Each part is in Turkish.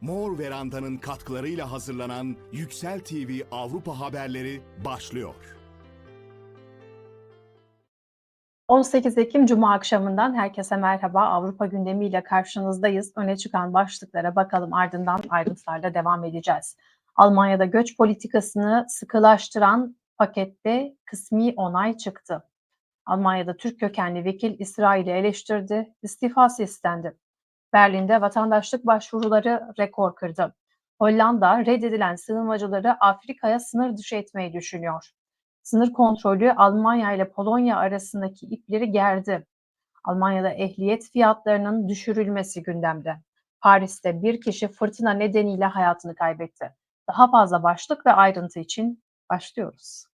Mor Veranda'nın katkılarıyla hazırlanan Yüksel TV Avrupa haberleri başlıyor. 18 Ekim Cuma akşamından herkese merhaba. Avrupa gündemiyle karşınızdayız. Öne çıkan başlıklara bakalım ardından ayrıntılarla devam edeceğiz. Almanya'da göç politikasını sıkılaştıran pakette kısmi onay çıktı. Almanya'da Türk kökenli vekil İsrail'i eleştirdi, istifası istendi. Berlin'de vatandaşlık başvuruları rekor kırdı. Hollanda reddedilen sığınmacıları Afrika'ya sınır dışı etmeyi düşünüyor. Sınır kontrolü Almanya ile Polonya arasındaki ipleri gerdi. Almanya'da ehliyet fiyatlarının düşürülmesi gündemde. Paris'te bir kişi fırtına nedeniyle hayatını kaybetti. Daha fazla başlık ve ayrıntı için başlıyoruz.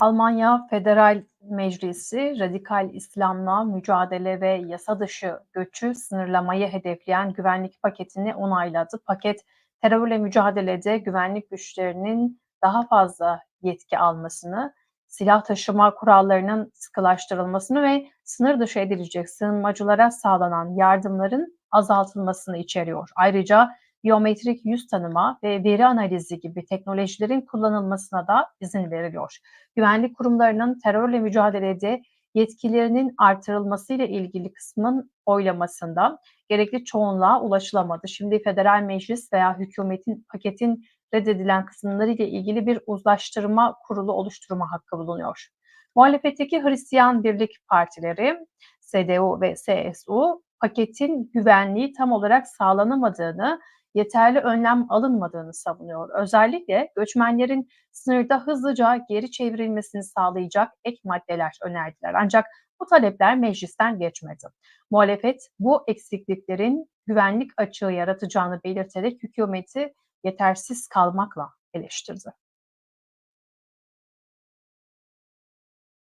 Almanya Federal Meclisi radikal İslam'la mücadele ve yasa dışı göçü sınırlamayı hedefleyen güvenlik paketini onayladı. Paket terörle mücadelede güvenlik güçlerinin daha fazla yetki almasını, silah taşıma kurallarının sıkılaştırılmasını ve sınır dışı edilecek sığınmacılara sağlanan yardımların azaltılmasını içeriyor. Ayrıca biyometrik yüz tanıma ve veri analizi gibi teknolojilerin kullanılmasına da izin veriliyor. Güvenlik kurumlarının terörle mücadelede yetkilerinin artırılmasıyla ilgili kısmın oylamasında gerekli çoğunluğa ulaşılamadı. Şimdi federal meclis veya hükümetin paketin reddedilen kısımlarıyla ilgili bir uzlaştırma kurulu oluşturma hakkı bulunuyor. Muhalefetteki Hristiyan Birlik Partileri, CDU ve CSU paketin güvenliği tam olarak sağlanamadığını yeterli önlem alınmadığını savunuyor. Özellikle göçmenlerin sınırda hızlıca geri çevrilmesini sağlayacak ek maddeler önerdiler. Ancak bu talepler meclisten geçmedi. Muhalefet bu eksikliklerin güvenlik açığı yaratacağını belirterek hükümeti yetersiz kalmakla eleştirdi.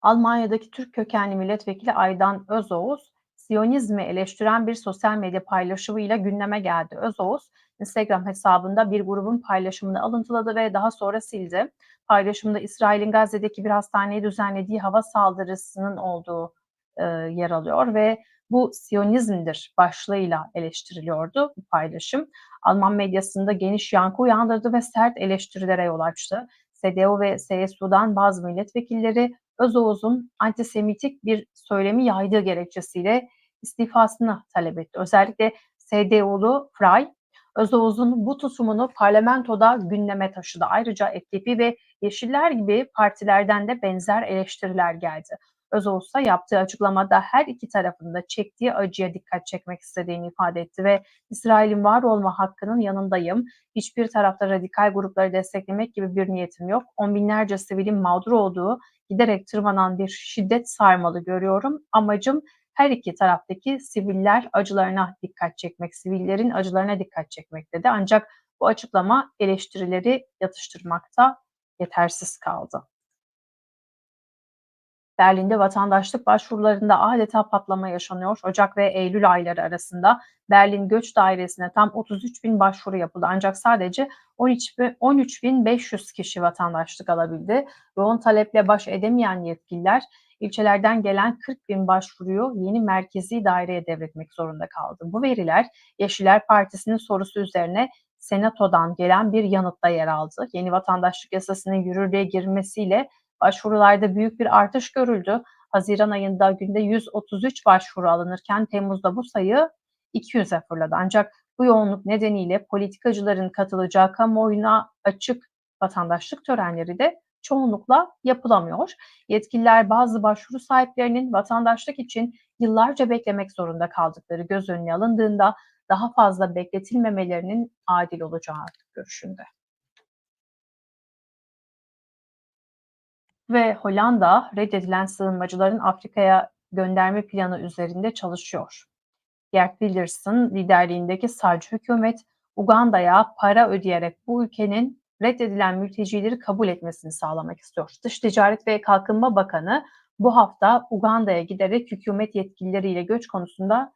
Almanya'daki Türk kökenli milletvekili Aydan Özoğuz, Siyonizmi eleştiren bir sosyal medya paylaşımıyla gündeme geldi. Özoğuz, Instagram hesabında bir grubun paylaşımını alıntıladı ve daha sonra sildi. Paylaşımda İsrail'in Gazze'deki bir hastaneye düzenlediği hava saldırısının olduğu e, yer alıyor ve bu Siyonizmdir başlığıyla eleştiriliyordu bu paylaşım. Alman medyasında geniş yankı uyandırdı ve sert eleştirilere yol açtı. CDU ve CSU'dan bazı milletvekilleri Özoğuz'un antisemitik bir söylemi yaydığı gerekçesiyle istifasını talep etti. Özellikle CDU'lu Frey, Özoğuz'un bu tutumunu parlamentoda gündeme taşıdı. Ayrıca FDP ve Yeşiller gibi partilerden de benzer eleştiriler geldi. Özoğuz ise yaptığı açıklamada her iki tarafında çektiği acıya dikkat çekmek istediğini ifade etti ve İsrail'in var olma hakkının yanındayım. Hiçbir tarafta radikal grupları desteklemek gibi bir niyetim yok. On binlerce sivilin mağdur olduğu giderek tırmanan bir şiddet sarmalı görüyorum. Amacım her iki taraftaki siviller acılarına dikkat çekmek, sivillerin acılarına dikkat çekmek dedi. Ancak bu açıklama eleştirileri yatıştırmakta yetersiz kaldı. Berlin'de vatandaşlık başvurularında adeta patlama yaşanıyor. Ocak ve Eylül ayları arasında Berlin Göç Dairesi'ne tam 33 bin başvuru yapıldı. Ancak sadece 13.500 kişi vatandaşlık alabildi. Yoğun taleple baş edemeyen yetkililer ilçelerden gelen 40 bin başvuruyu yeni merkezi daireye devretmek zorunda kaldı. Bu veriler Yeşiller Partisi'nin sorusu üzerine Senato'dan gelen bir yanıtta yer aldı. Yeni vatandaşlık yasasının yürürlüğe girmesiyle başvurularda büyük bir artış görüldü. Haziran ayında günde 133 başvuru alınırken Temmuz'da bu sayı 200'e fırladı. Ancak bu yoğunluk nedeniyle politikacıların katılacağı kamuoyuna açık vatandaşlık törenleri de çoğunlukla yapılamıyor. Yetkililer bazı başvuru sahiplerinin vatandaşlık için yıllarca beklemek zorunda kaldıkları göz önüne alındığında daha fazla bekletilmemelerinin adil olacağı görüşünde. Ve Hollanda reddedilen sığınmacıların Afrika'ya gönderme planı üzerinde çalışıyor. Gert Wilders'ın liderliğindeki sağcı hükümet Uganda'ya para ödeyerek bu ülkenin reddedilen mültecileri kabul etmesini sağlamak istiyor. Dış Ticaret ve Kalkınma Bakanı bu hafta Uganda'ya giderek hükümet yetkilileriyle göç konusunda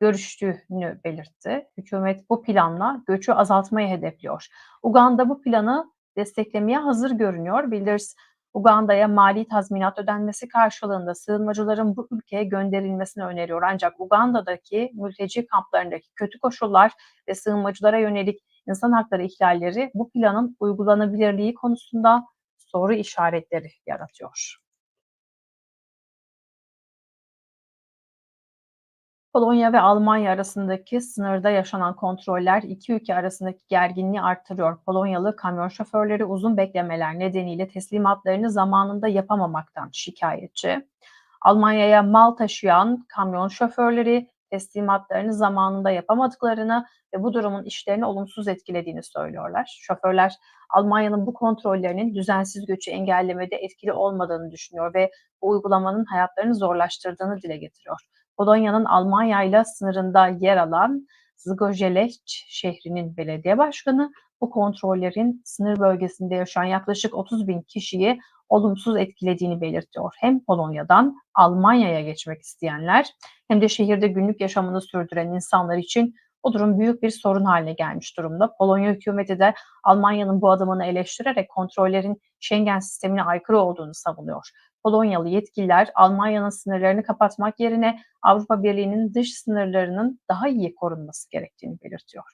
görüştüğünü belirtti. Hükümet bu planla göçü azaltmayı hedefliyor. Uganda bu planı desteklemeye hazır görünüyor. Bildiriz Uganda'ya mali tazminat ödenmesi karşılığında sığınmacıların bu ülkeye gönderilmesini öneriyor. Ancak Uganda'daki mülteci kamplarındaki kötü koşullar ve sığınmacılara yönelik insan hakları ihlalleri bu planın uygulanabilirliği konusunda soru işaretleri yaratıyor. Polonya ve Almanya arasındaki sınırda yaşanan kontroller iki ülke arasındaki gerginliği arttırıyor. Polonyalı kamyon şoförleri uzun beklemeler nedeniyle teslimatlarını zamanında yapamamaktan şikayetçi. Almanya'ya mal taşıyan kamyon şoförleri teslimatlarını zamanında yapamadıklarını ve bu durumun işlerini olumsuz etkilediğini söylüyorlar. Şoförler Almanya'nın bu kontrollerinin düzensiz göçü engellemede etkili olmadığını düşünüyor ve bu uygulamanın hayatlarını zorlaştırdığını dile getiriyor. Polonya'nın Almanya ile sınırında yer alan Zgorzelec şehrinin belediye başkanı bu kontrollerin sınır bölgesinde yaşayan yaklaşık 30 bin kişiyi olumsuz etkilediğini belirtiyor. Hem Polonya'dan Almanya'ya geçmek isteyenler hem de şehirde günlük yaşamını sürdüren insanlar için bu durum büyük bir sorun haline gelmiş durumda. Polonya hükümeti de Almanya'nın bu adımını eleştirerek kontrollerin Schengen sistemine aykırı olduğunu savunuyor. Polonyalı yetkililer Almanya'nın sınırlarını kapatmak yerine Avrupa Birliği'nin dış sınırlarının daha iyi korunması gerektiğini belirtiyor.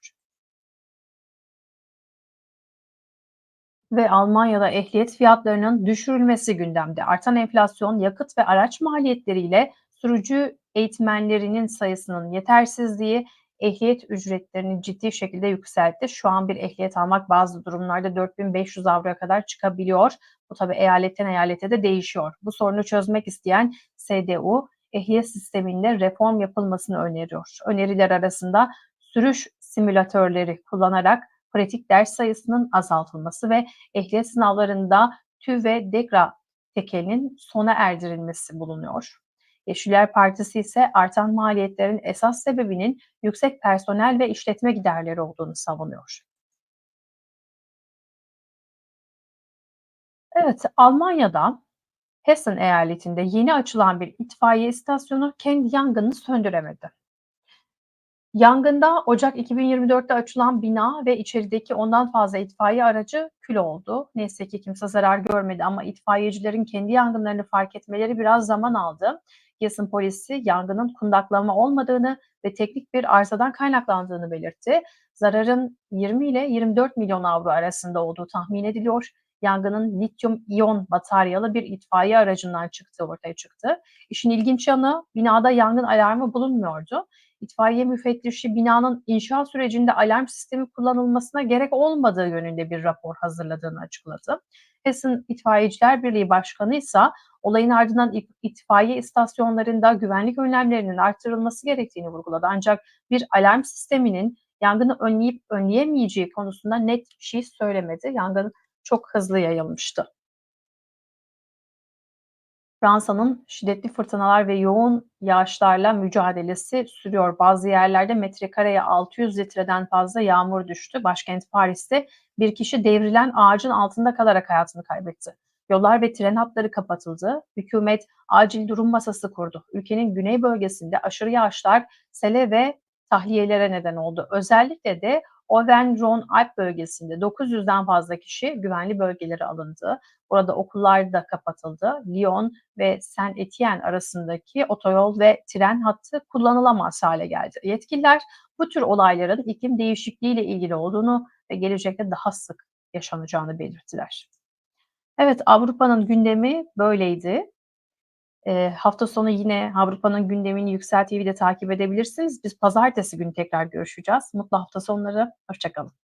Ve Almanya'da ehliyet fiyatlarının düşürülmesi gündemde. Artan enflasyon, yakıt ve araç maliyetleriyle sürücü eğitmenlerinin sayısının yetersizliği ehliyet ücretlerini ciddi şekilde yükseltti. Şu an bir ehliyet almak bazı durumlarda 4500 avroya kadar çıkabiliyor. Bu tabi eyaletten eyalete de değişiyor. Bu sorunu çözmek isteyen SDU ehliyet sisteminde reform yapılmasını öneriyor. Öneriler arasında sürüş simülatörleri kullanarak pratik ders sayısının azaltılması ve ehliyet sınavlarında TÜ ve DEGRA tekelinin sona erdirilmesi bulunuyor. Yeşiller Partisi ise artan maliyetlerin esas sebebinin yüksek personel ve işletme giderleri olduğunu savunuyor. Evet, Almanya'da Hessen eyaletinde yeni açılan bir itfaiye istasyonu kendi yangını söndüremedi. Yangında Ocak 2024'te açılan bina ve içerideki ondan fazla itfaiye aracı kül oldu. Neyse ki kimse zarar görmedi ama itfaiyecilerin kendi yangınlarını fark etmeleri biraz zaman aldı. Yasın polisi yangının kundaklama olmadığını ve teknik bir arızadan kaynaklandığını belirtti. Zararın 20 ile 24 milyon avro arasında olduğu tahmin ediliyor. Yangının lityum iyon bataryalı bir itfaiye aracından çıktığı ortaya çıktı. İşin ilginç yanı binada yangın alarmı bulunmuyordu. İtfaiye müfettişi binanın inşa sürecinde alarm sistemi kullanılmasına gerek olmadığı yönünde bir rapor hazırladığını açıkladı. Hessen İtfaiyeciler Birliği Başkanı ise olayın ardından itfaiye istasyonlarında güvenlik önlemlerinin artırılması gerektiğini vurguladı. Ancak bir alarm sisteminin yangını önleyip önleyemeyeceği konusunda net bir şey söylemedi. Yangın çok hızlı yayılmıştı. Fransa'nın şiddetli fırtınalar ve yoğun yağışlarla mücadelesi sürüyor. Bazı yerlerde metrekareye 600 litreden fazla yağmur düştü. Başkent Paris'te bir kişi devrilen ağacın altında kalarak hayatını kaybetti. Yollar ve tren hatları kapatıldı. Hükümet acil durum masası kurdu. Ülkenin güney bölgesinde aşırı yağışlar sele ve tahliyelere neden oldu. Özellikle de Auvergne-Rhône-Alpes bölgesinde 900'den fazla kişi güvenli bölgelere alındı. Burada okullar da kapatıldı. Lyon ve Saint Etienne arasındaki otoyol ve tren hattı kullanılamaz hale geldi. Yetkililer bu tür olayların iklim değişikliğiyle ilgili olduğunu ve gelecekte daha sık yaşanacağını belirttiler. Evet Avrupa'nın gündemi böyleydi. E, hafta sonu yine Avrupa'nın gündemini Yüksel TV'de takip edebilirsiniz. Biz pazartesi günü tekrar görüşeceğiz. Mutlu hafta sonları. Hoşçakalın.